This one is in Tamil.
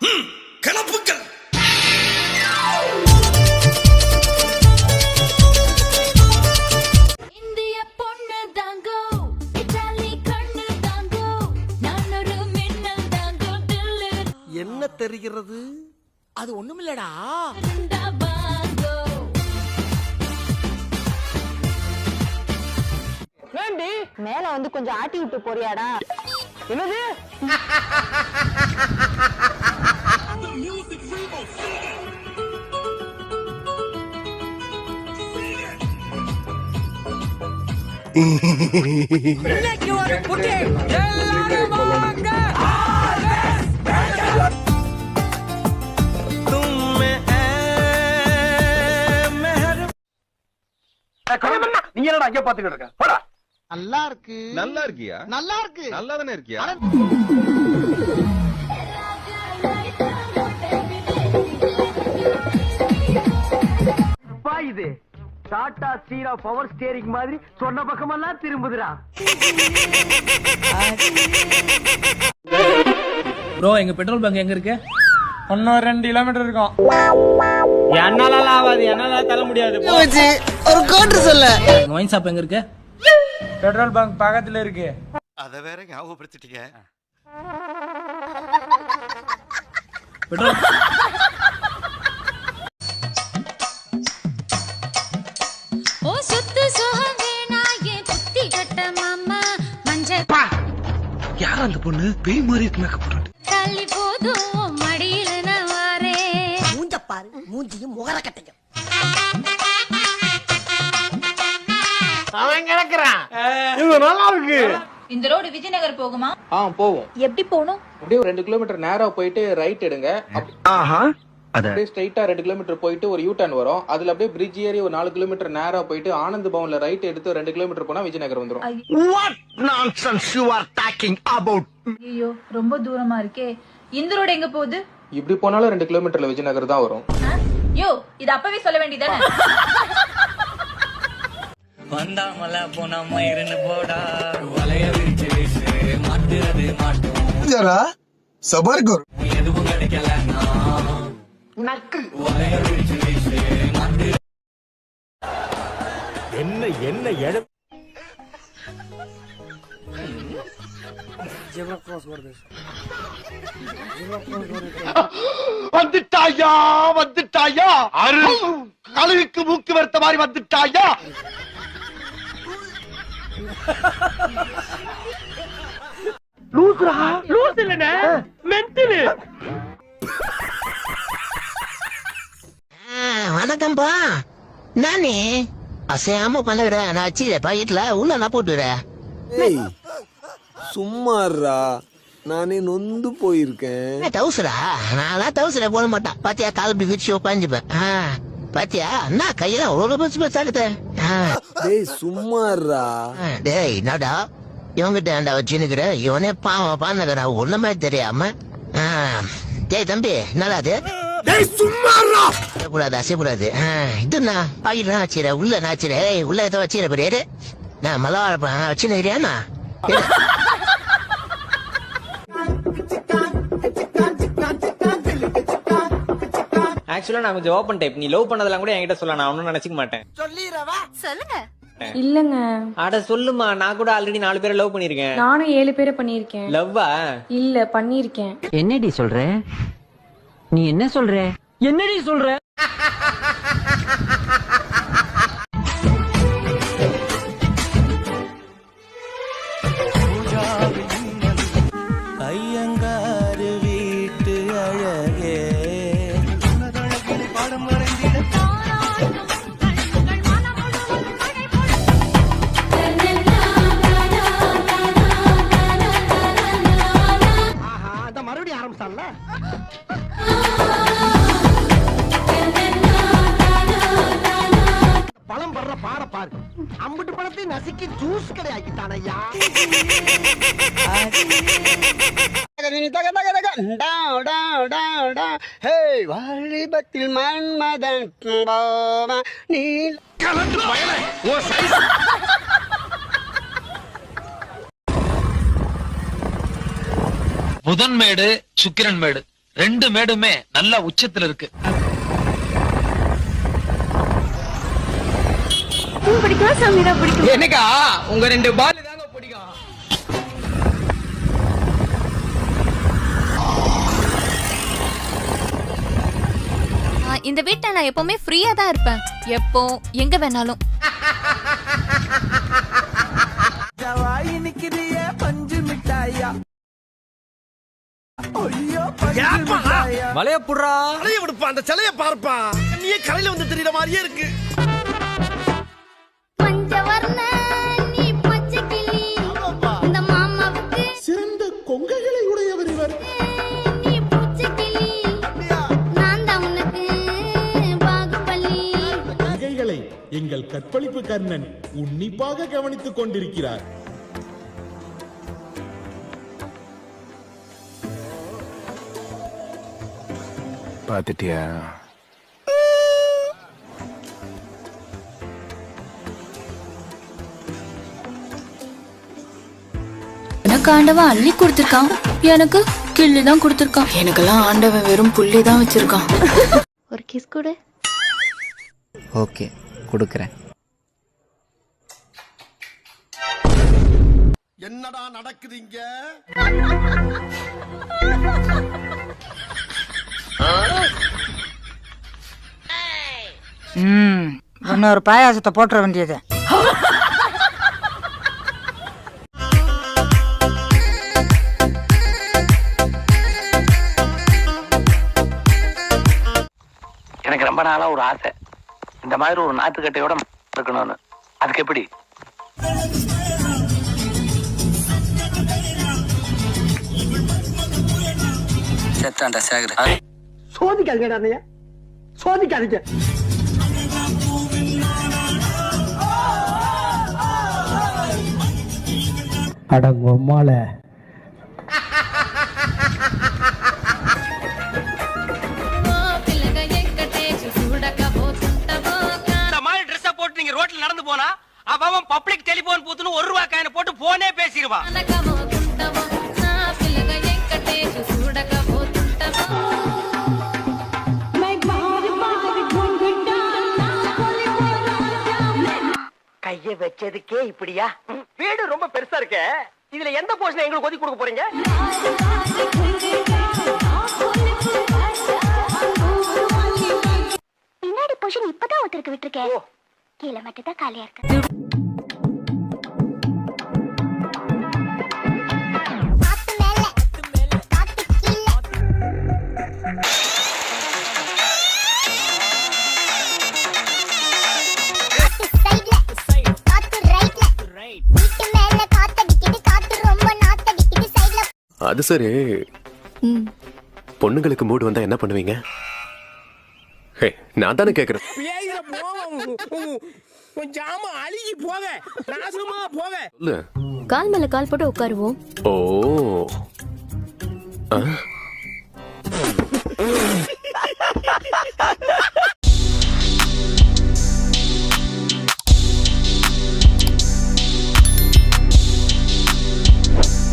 ம், கிளப்புக்கள் இந்திய பொண்ணு தாங்கோ இத்தாலி கண்ணு தாங்கோ நான் ஒரு மின்னல் தாங்கோ தில்லு. என்ன தெரிகிறது? அது ஒண்ணுமில்லடா. பாங்கோ. மேல வந்து கொஞ்சம் ஆட்டி விட்டு போறியாடா. என்னது? நீங்க என்னடா அங்கே பாத்துக்கிட்டு இருக்க? போடா. நல்லா இருக்கு. நல்லா இருக்கியா? நல்லா இருக்கு நல்லா தானே இருக்கியா? டாடா ஸ்டீரா பவர் ஸ்டேரிங் மாதிரி சொன்ன பக்கமெல்லாம் திரும்புதுடா. ப்ரோ எங்க பெட்ரோல் பங்க் எங்க இருக்கு? இன்னும் ரெண்டு கிலோமீட்டர் இருக்கும். என்னால ஆகாது என்னால தள்ள முடியாது. ஒரு கோட்டு சொல்ல. ஒயின் ஷாப் எங்க இருக்கு? பெட்ரோல் பங்க் பக்கத்துல இருக்கு. அத வேற ஞாபகப்படுத்திட்டீங்க. பெட்ரோல் சுத்து சுகம் வேணா ஏன் குத்தி கட்ட மாமா மஞ்ச யார் அந்த பொண்ணு? பேய் மாதிரி இருக்கு மேக்கப் போட்டு தள்ளி போதும் மடியில நான் வாரேன் மூஞ்ச பாரு மூஞ்சியும் முகர கட்டையும். இது நல்லா இருக்கு. இந்த ரோடு விஜயநகர் போகுமா? ஆ போவோம். எப்படி போகணும்? அப்படியே ஒரு ரெண்டு கிலோமீட்டர் நேரா போயிட்டு ரைட் எடுங்க. ஆஹா. அப்படியே ஸ்ட்ரைட்டா ரெண்டு கிலோமீட்டர் போயிட்டு ஒரு யூ டர்ன் வரும். அதுல அப்படியே பிரிட்ஜ் ஏறி ஒரு நாலு கிலோமீட்டர் நேரா போயிட்டு ஆனந்த் பவன்ல ரைட் எடுத்து ரெண்டு கிலோமீட்டர் போனா விஜயநகர் வந்துரும். ஐயோ. ரொம்ப தூரமா இருக்கே. இந்த ரோடு எங்க போகுது? இப்படி போனாலும் ரெண்டு கிலோமீட்டர்ல விஜயநகர் தான் வரும்? யோ இது அப்பவே சொல்ல வேண்டியதானே? வந்தாமல போனாம இருந்து போடா. வலைய விரிச்சு வீசு மாட்டுறது மாட்டும். சபர் குரு எதுவும் கிடைக்கலன்னா நக்கு. விரிச்சு வீசு மாட்டு வந்துட்டாயா வந்துட்டாயா? அரு கழுகுக்கு மூக்கு வறுத்த மாதிரி வந்துட்டாயா? லூசுரா? நானே அசையாம பண்ணுகிற நான் வச்சிருப்பா பாக்கெட்ல உள்ள நான் போட்டுறேன் சும்மாறா நானே நொந்து போயிருக்கேன். டவுசரா நான் டவுசரை போட மாட்டேன். பாத்தியா கால் இப்படி விரிச்சு உட்காந்துப்பேன். பாத்தியா என்ன கையெல்லாம் ஒரு பஸ் பஸ் ஆகுது டேய் சும்மாறா டேய் என்னடா? இவங்கிட்ட ஏன்டா வச்சுன்னுக்குற? இவனே பாவம் பாருங்கிறா ஒண்ணுமே தெரியாம. டேய் தம்பி என்னடா அது டேய் சும்மாறா. கூடாது அசையக்கூடாது. இது நான் பாக்கெட் வச்சிர உள்ள நாச்சிர ஏய் உள்ள ஏதோ வச்சிர பெரிய நான் மலவாழ வச்சுன்னுக்கிறியாண்ணா ஆக்சுவலா நான் கொஞ்சம் ஓப்பன் டைப் நீ லவ் பண்ணதெல்லாம் கூட என்கிட்ட சொல்ல நான் ஒன்னும் நினைச்சுக்க மாட்டேன். சொல்லிடுறவா சொல்லுங்க. இல்லங்க. அட சொல்லுமா. நான் கூட ஆல்ரெடி நாலு பேரை லவ் பண்ணிருக்கேன் நானும் ஏழு பேரை பண்ணிருக்கேன் லவ்வா இல்ல பண்ணிருக்கேன் என்னடி சொல்ற? நீ என்ன சொல்ற? என்னடி சொல்ற? பாரு அம்புட்டு பழத்தை நசுக்கி ஜூஸ் கிடையாக்கிட்டான் ஐயா வாலிபத்தில் மன்மதன் நீ கலந்து பயல ஓ சைஸ். புதன்மேடு சுக்கிரன்மேடு ரெண்டு மேடுமே நல்லா உச்சத்துல இருக்கு எனக்கா உங்க ரெண்டு பால் தாங்க பிடிக்கும். இந்த வீட்டை நான் எப்பவுமே ஃப்ரீயா தான் இருப்பேன். எப்போ எங்க வேணாலும். வளைய புடுறா. தலைய விடுப்பா அந்த சிலைய பார்ப்பா. நீயே கரையில வந்து தெரியற மாதிரியே இருக்கு. எங்கள் கற்பழிப்பு கர்ணன் உன்னிப்பாக கவனித்துக் கொண்டிருக்கிறார். பாத்துட்டியா எனக்கு ஆண்டவன் அள்ளி கொடுத்துருக்கான். எனக்கு கிள்ளி தான் கொடுத்துருக்கான். எனக்கெல்லாம் ஆண்டவன் வெறும் புள்ளி தான் வச்சிருக்கான். ஒரு கிஸ் கொடு. ஓகே கொடுக்கறேன். என்னடா நடக்குது இங்க ம் இன்னொரு பாயாசத்தை போட்டுற வேண்டியது. எனக்கு ரொம்ப நாளா ஒரு ஆசை. இந்த மாதிரி ஒரு நாட்டுக்கட்டையோட இருக்கணும்னு. அதுக்கு எப்படி? செத்தாண்டா சேகர. சோதிக்காதீங்க அண்ணையா சோதிக்காதீங்க. அடங்கொம்மால போனா அவன் பப்ளிக் டெலிபோன் பூத்துன்னு ஒரு ரூபா காயின போட்டு போனே பேசிடுவான். கைய வச்சதுக்கே இப்படியா? வீடு ரொம்ப பெருசா இருக்கே. இதுல எந்த போர்ஷன் எங்களுக்கு ஒதுக்கி கொடுக்க போறீங்க? பின்னாடி போஷன் இப்பதான் ஒருத்தருக்கு விட்டுருக்கேன். கீழே மட்டும் தான் காலியா இருக்கு. அது சரி. பொண்ணுங்களுக்கு மூடு வந்தா என்ன பண்ணுவீங்க? ஹே நான் தானே கேக்குறேன். ஜாம அழுகி போக. நாசமா போக. சொல்லு கால் மேல கால் போட்டு உட்காருவோம். ஓ. ஆ?